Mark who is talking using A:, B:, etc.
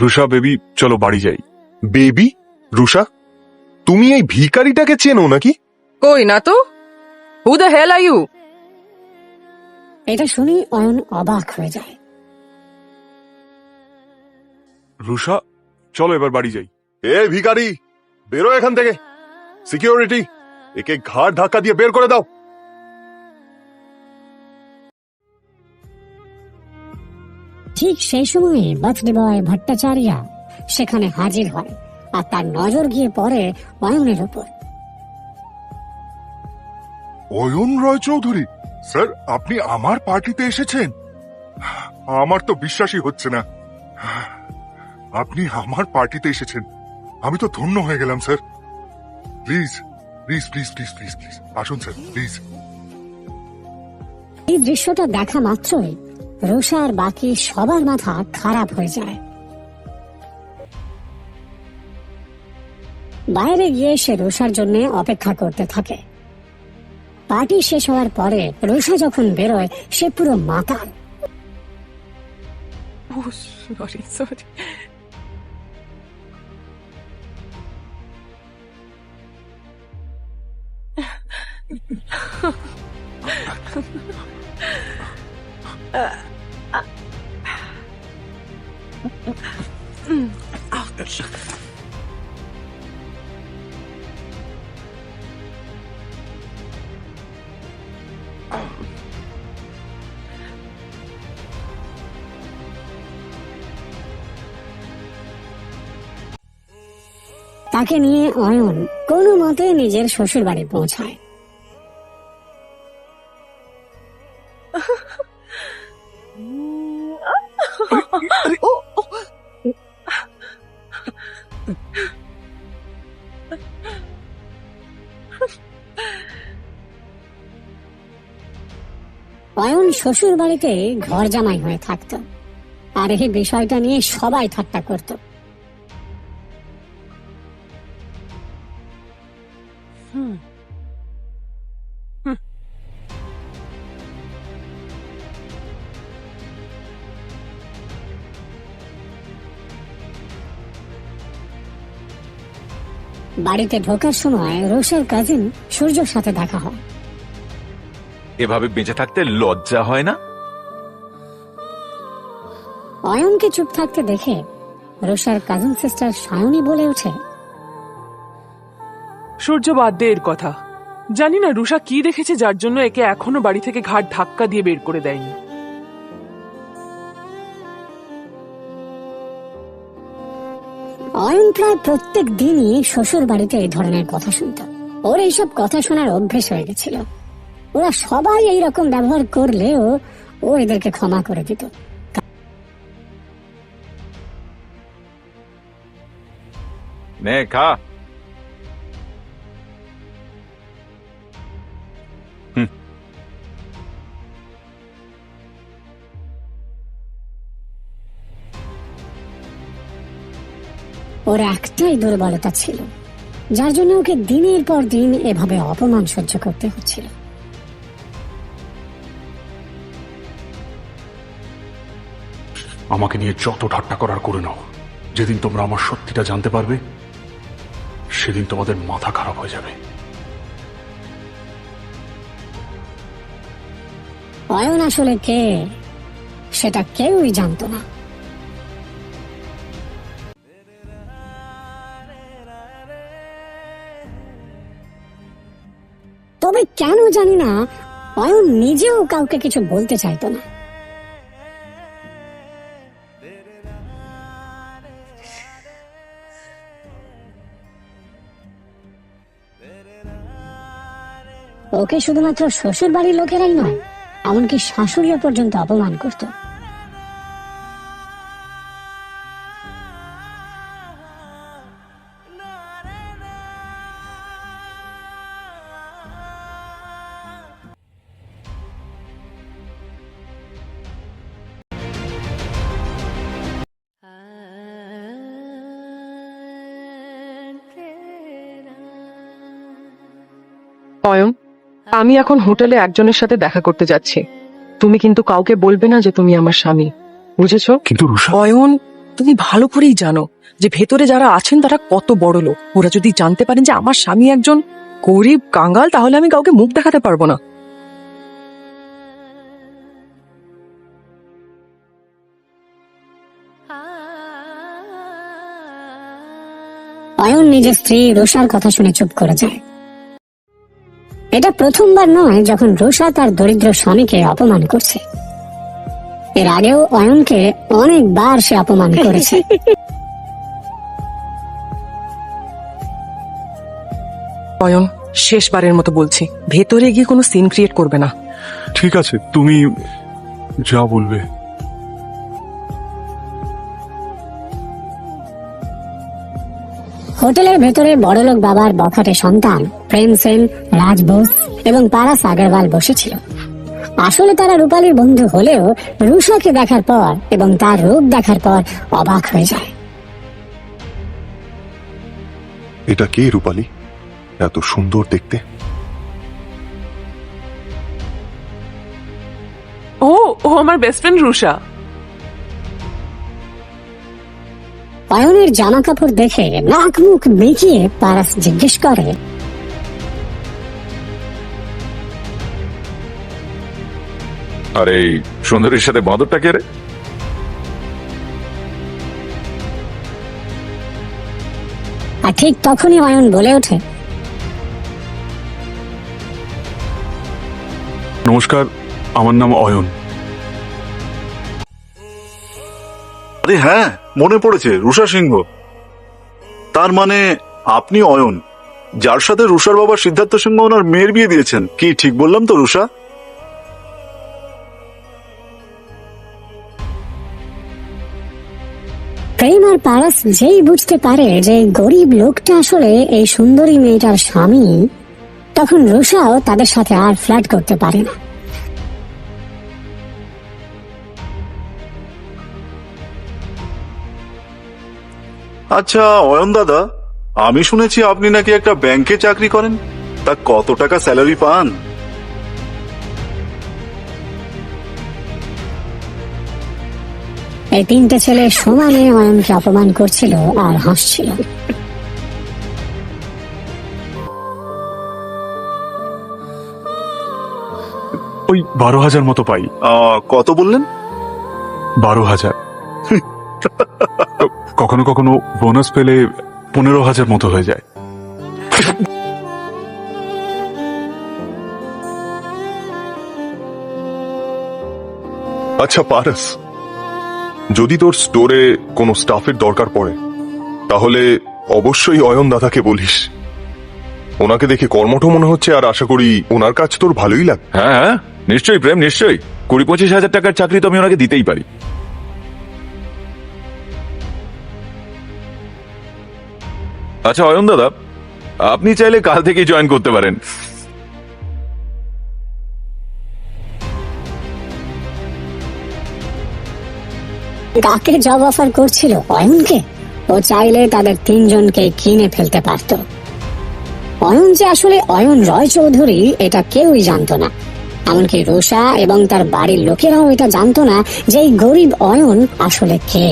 A: Rusha baby চলো বাড়ি যাই।
B: বেবি? রুষা? তুমি এই ভিখারিটাকে চেনো নাকি?
C: কই না তো who the hell are you
D: এটা শুনি অয়ন অবাক হয়ে যায়।
A: রুষা চলো এবার বাড়ি যাই।
B: এ ভিখারি বেরো এখান থেকে। সিকিউরিটি একে ঘাড় ধাক্কা দিয়ে বের করে দাও।
D: ঠিক সেই সময়ে বার্থডে বয় ভট্টাচার্যা সেখানে হাজির হয় আর তার নজর গিয়ে পড়ে অয়নের উপর।
E: অয়ন রয় চৌধুরী স্যার আপনি আমার পার্টিতে এসেছেন? আমার তো বিশ্বাসই হচ্ছে না। আপনি আমার পার্টিতে এসেছেন। আমি তো ধন্য হয়ে গেলাম sir. Please please please please please please আসুন স্যার প্লিজ।
D: এই দৃশ্যটা দেখা মাত্রই রুষা আর বাকি সবার মাথা খারাপ হয়ে যায়। বাইরে গিয়ে সে রুষার জন্য অপেক্ষা করতে থাকে। পার্টি শেষ হওয়ার পরে রুষা যখন বেরোয়, সে পুরো মাতাল।
C: সরি সরি
D: তাকে নিয়ে অয়ন কোনো মতে নিজের শ্বশুর বাড়ি পৌঁছায়। অয়ন শ্বশুর বাড়িতে ঘর জামাই হয়ে থাকত। আর এই বিষয়টা নিয়ে সবাই ঠাট্টা করত। বাড়িতে ঢোকার সময় রোষের কাজিন সূর্যর সাথে দেখা হয়।
F: এভাবে বেঁচে থাকতে লজ্জা হয় না?
D: অয়নকে চুপ থাকতে দেখে রোষার কাজিন সিস্টার সায়নী বলে ওঠে
C: সূর্য বাদ দে এর কথা। জানি না রুষা কি দেখেছে যার জন্য একে এখনও বাড়ি থেকে ঘাট ধাক্কা দিয়ে বের করে দেয়নি।
D: অয়ন প্রায় প্রত্যেক দিনই শ্বশুর বাড়িতে এই ধরনের কথা শুনত। ওর এইসব কথা শোনার অভ্যেস হয়ে গেছিল। ওরা সবাই এই রকম ব্যবহার করলেও ও এদেরকে ক্ষমা করে দিত।
F: খা।
D: ওর একটাই দুর্বলতা ছিল যার জন্য ওকে দিনের পর দিন এভাবে অপমান সহ্য করতে হচ্ছিল।
G: আমাকে নিয়ে যত ঠাট্টা করার করে নাও। যেদিন তোমরা আমার সত্যিটা জানতে পারবে সেদিন তোমাদের মাথা খারাপ হয়ে যাবে।
D: অয়ন আসলে কে সেটা কেউই জানতো না। তবে কেন জানি না, অয়ন নিজেও কাউকে কিছু বলতে চাইতো না। ওকে শুধুমাত্র শ্বশুর বাড়ির লোকেরাই নয়, এমনকি শাশুড়িও পর্যন্ত অপমান করত।
C: অয়ন আমি এখন হোটেলে একজনের সাথে দেখা করতে যাচ্ছি। তুমি কিন্তু কাউকে বলবে না যে তুমি আমার স্বামী। বুঝেছ?
G: কিন্তু
C: অয়ন
H: তুমি ভালো করেই জানো যে ভেতরে যারা আছেন তারা কত বড় লোক। ওরা যদি জানতে পারেন যে আমার স্বামী একজন গরিব কাঙ্গাল তাহলে আমি কাউকে মুখ দেখাতে পারব না।
D: অয়ন নিজের স্ত্রী রুষার কথা শুনে চুপ করে যায়। এটা প্রথমবার নয় যখন রুষা তার দরিদ্র স্বামীকে অপমান করছে। এর আগেও অয়নকে অনেকবার সে অপমান করেছে।
H: অয়ন শেষবারের মতো বলছি ভেতরে গিয়ে কোনো সিন ক্রিয়েট করবে না।
A: ঠিক আছে তুমি যা বলবে।
D: হোটেলের ভেতরে বড়লোক বাবার বখাটে সন্তান প্রেম সেন রাজ বোস এবং পারাস আগরওয়াল বসেছিল। আসলে তারা রূপালীর বন্ধু হলেও রুষাকে দেখার পর এবং তার রূপ দেখার পর অবাক হয়ে যায়।
B: এটা কে রূপালী? এত সুন্দর দেখতে।
C: ও ও আমার বেস্ট ফ্রেন্ড রুষা
D: অয়নের জামা কাপড় দেখে নাক মুখ বেঁকিয়ে পারাস জিজ্ঞেস করে
F: আর এই সুন্দরীর সাথে বাঁদরটা কে রে?
D: আর ঠিক তখনই অয়ন বলে ওঠে
A: নমস্কার আমার নাম অয়ন।
I: আরে হ্যাঁ মনে পড়েছে, রুষা সিংহ। তার মানে আপনি অয়ন, যার সাথে রুষার বাবা সিদ্ধার্থ সিংহ ওনার মেয়ের বিয়ে দিয়েছেন, কি ঠিক বললাম তো, রুষা?
D: প্রেম আর পারাস যেই বুঝতে পারে যে গরিব লোকটা আসলে এই সুন্দরী মেয়েটার স্বামী, তখন রুষাও তাদের সাথে আর ফ্ল্যাট করতে পারে না।
I: আচ্ছা অয়ন দাদা আমি শুনেছি আপনি নাকি একটা ব্যাংকে চাকরি করেন। তা কত টাকা স্যালারি পান?
D: এই তিনটে ছেলে সমানে অয়নকে অপমান করছিল আর হাসছিল।
A: ওই বারো হাজার মতো পাই।
I: আহ, কত বললেন?
A: বারো হাজার। কখনো কখনো বোনাস পেলে পনেরো হাজার মতো হয়ে যায়।
B: আচ্ছা পারাস যদি তোর স্টোরে কোনো স্টাফের দরকার পড়ে তাহলে অবশ্যই অয়ন দাদাকে বলিস। ওনাকে দেখে কর্মঠ মনে হচ্ছে আর আশা করি ওনার কাজ তোর ভালোই লাগবে।
F: হ্যাঁ হ্যাঁ নিশ্চয়ই প্রেম নিশ্চয়ই। কুড়ি পঁচিশ হাজার টাকার চাকরি তো আমি ওনাকে দিতেই পারি। আচ্ছা অয়ন দাদা, আপনি চাইলে কাল থেকেই জয়েন করতে পারেন।
D: কাকে জব অফার করছিল অয়নকে? ও চাইলে তাদের তিনজনকে কিনে ফেলতে পারত। অয়ন যে আসলে অয়ন রয় চৌধুরী, এটা কেউই জানতো না। এমনকি রোষা এবং তার বাড়ির লোকেরাও এটা জানতো না যে এই গরিব অয়ন আসলে কে।